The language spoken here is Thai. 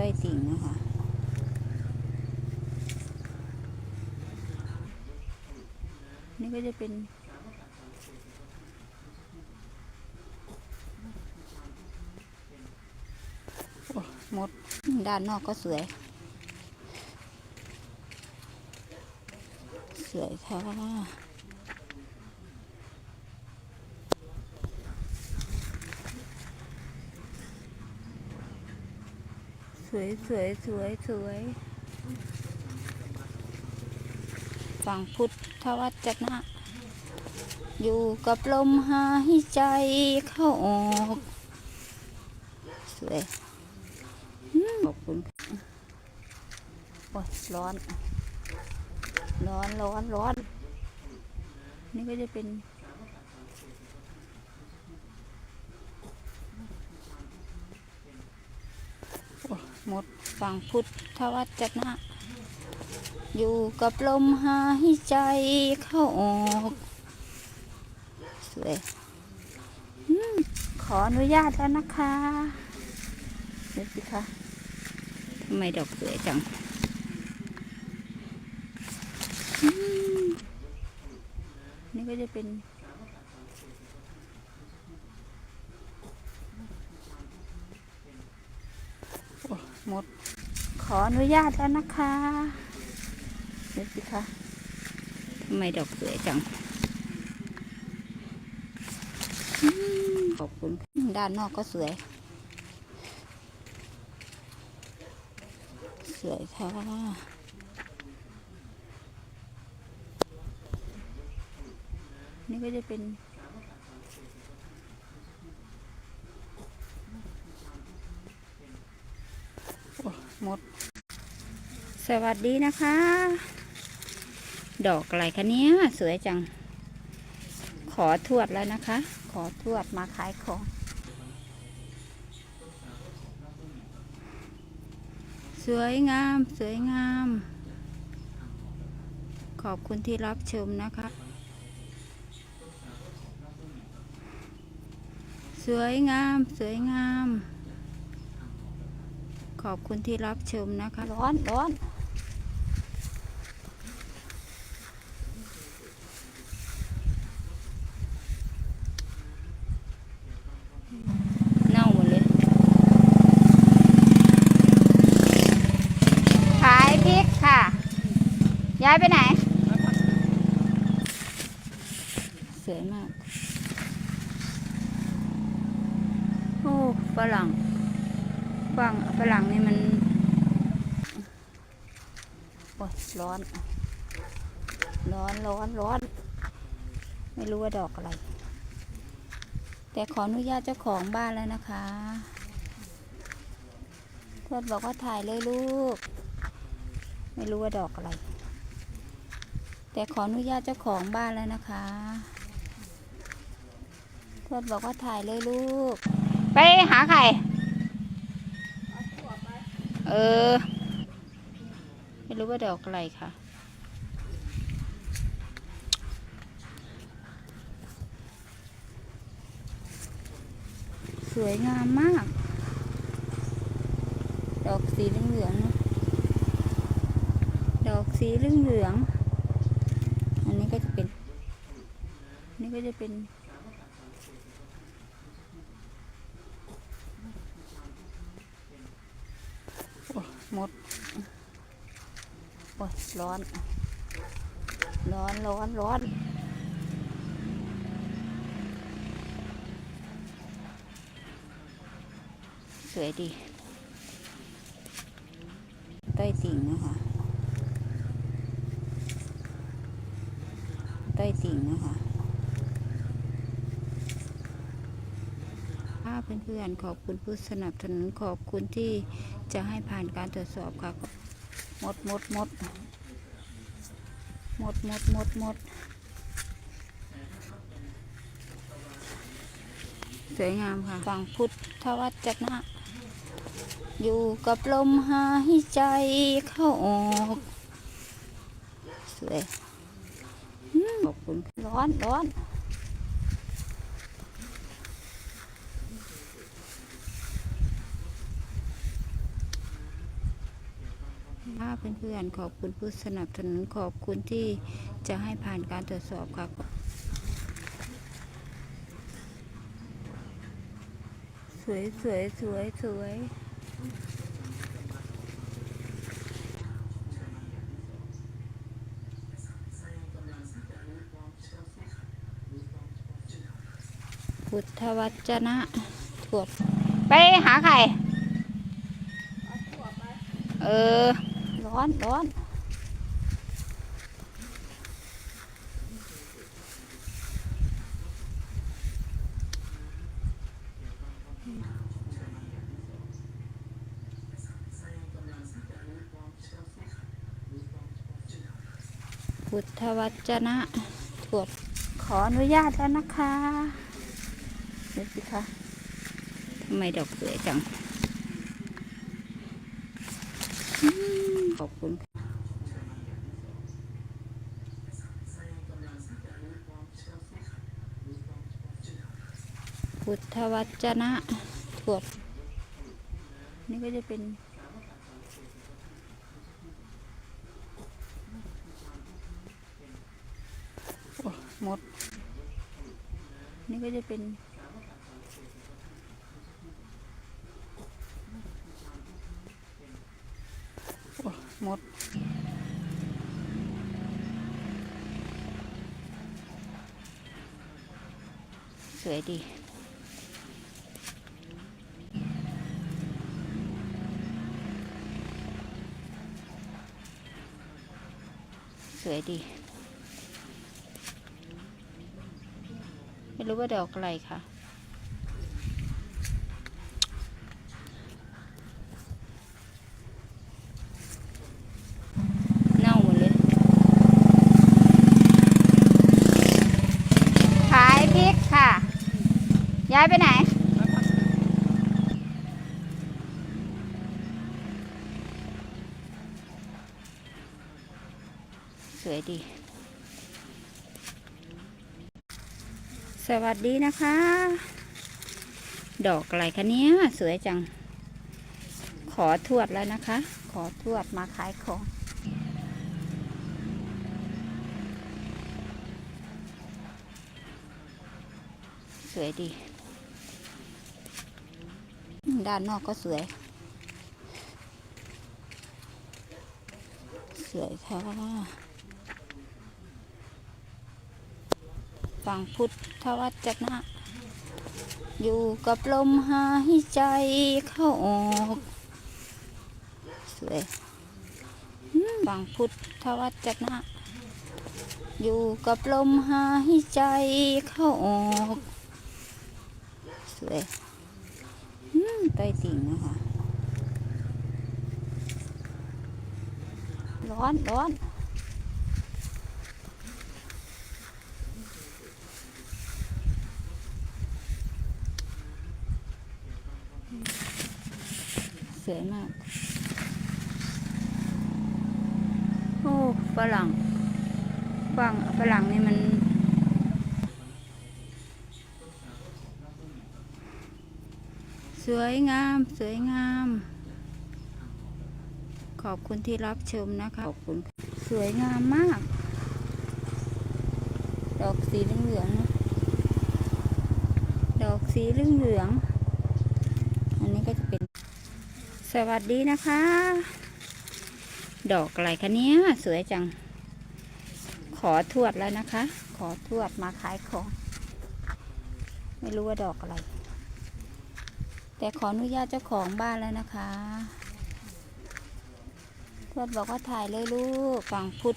ใต้ติ่งนะคะนี่ก็จะเป็นหมดด้านนอกก็สวย สวยค่ะ วยสวยสวยสวยฝั่งพุทธวจนะ อยู่กับลมหายใจเข้าออกสวยขอบคุณโอ้ยร้อน ร้อนร้อนร้อน นี่ก็จะเป็น โอ้ย หมดฝั่งพุทธวจนะ อยู่กับลมหายใจเข้าออก สวยอขออนุญาตแล้วนะคะเดี๋ยวสิคะทำไมดอกสวยจังนี่ก็จะเป็น โอ้ย หมด ขออนุญาตแล้วนะคะเดี๋ยวสิคะทำไมดอกสวยจัง ขอบคุณด้านนอกก็สวย สวยค่ะนี่ก็จะเป็น โอ้ยหมด สวัสดีนะคะ ดอกอะไรคะเนี้ยสวยจัง ขอทวดแล้วนะคะ ขอทวดมาขายของ สวยงาม สวยงาม ขอบคุณที่รับชมนะคะ สวยงาม สวยงามขอบคุณที่รับชมนะคะ ร้อนร้อนเน่าหมดเลย ขายพริกค่ะ ย้าย ไปไหน สวยมาก โอ้ฝรั่งฝรั่งฝรั่งนี่มันโอ้ยร้อน ร้อนร้อนร้อน ไม่รู้ว่าดอกอะไร แต่ขออนุญาตเจ้าของบ้านแล้วนะคะทวดบอกว่าถ่ายเลยลูก ไม่รู้ว่าดอกอะไร แต่ขออนุญาตเจ้าของบ้านแล้วนะคะทวดบอกว่าถ่ายเลยลูก ไปหาใครเออ ไม่รู้ว่าดอกอะไรค่ะ สวยงามมาก ดอกสีเหลืองๆดอกสีเหลืองๆอันนี้ก็จะเป็น อั นี้ก็จะเป็นโอ้ยหมด โอ้ยร้อน ร้อนร้อนร้อนสวยดี ใต้ติ่งนะคะใต้ติ่งนะคะค่ะ เพื่อนๆ ขอบคุณผู้สนับสนุนขอบคุณที่จะให้ผ่านการตรวจสอบค่ะหมดหมดหมดหมดหมดหมดหมดสวยงามค่ะฝั่งพุทธวจนะ อยู่กับลมหายใจเข้าออกสวยขอบคุณร้อนร้อน ค่ะ เพื่อนๆ ขอบคุณผู้สนับสนุนขอบคุณที่จะให้ผ่านการตรวจสอบค่ะสวยสวยสวยสวยพุทธวจนะตรวไปหาใครเออ ร้อนร้อนพุทธวจนะตรวจขออนุญาตแล้วนะคะดูสิคะทำไมดอกสวยจัง ขอบคุณค่ะพุทธวจนะตรวนี่ก็จะเป็นโอ้ยหมด นี่ก็จะเป็น โอ้ย หมด สวยดีสวยดี ไม่รู้ว่าดอกอะไรค่ะน่าหมดเลย ขายพริกค่ะ ย้ายไปไหน สวยดี สวัสดีนะคะ ดอกอะไรคะเนี้ยสวยจัง ขอทวดแล้วนะคะ ขอทวดมาขายของสวยดี ด้านนอกก็สวย สวยค่ะฝั่งพุทธวจนะ อยู่กับลมหายใจเข้าออกสวยอืมฝั่งพุทธวจนะ อยู่กับลมหายใจเข้าออกสวยอืม ใต้ติ่งนะคะ ร้อนร้อนสวยมาก โอ้ฝรั่งฟังฝรั่งนี่มัน สวยงาม สวยงาม ขอบคุณที่รับชมนะคะขอบคุณสวยงามมาก ดอกสีเหลืองๆนะดอกสีเหลืองๆอันนี้ก็จะเป็น สวัสดีนะคะ ดอกอะไรคะเนี้ยสวยจัง ขอทวดแล้วนะคะ ขอทวดมาขายของ ไม่รู้ว่าดอกอะไร แต่ขออนุญาตเจ้าของบ้านแล้วนะคะทวดบอกว่าถ่ายเลยลูกฝั่งพุทธ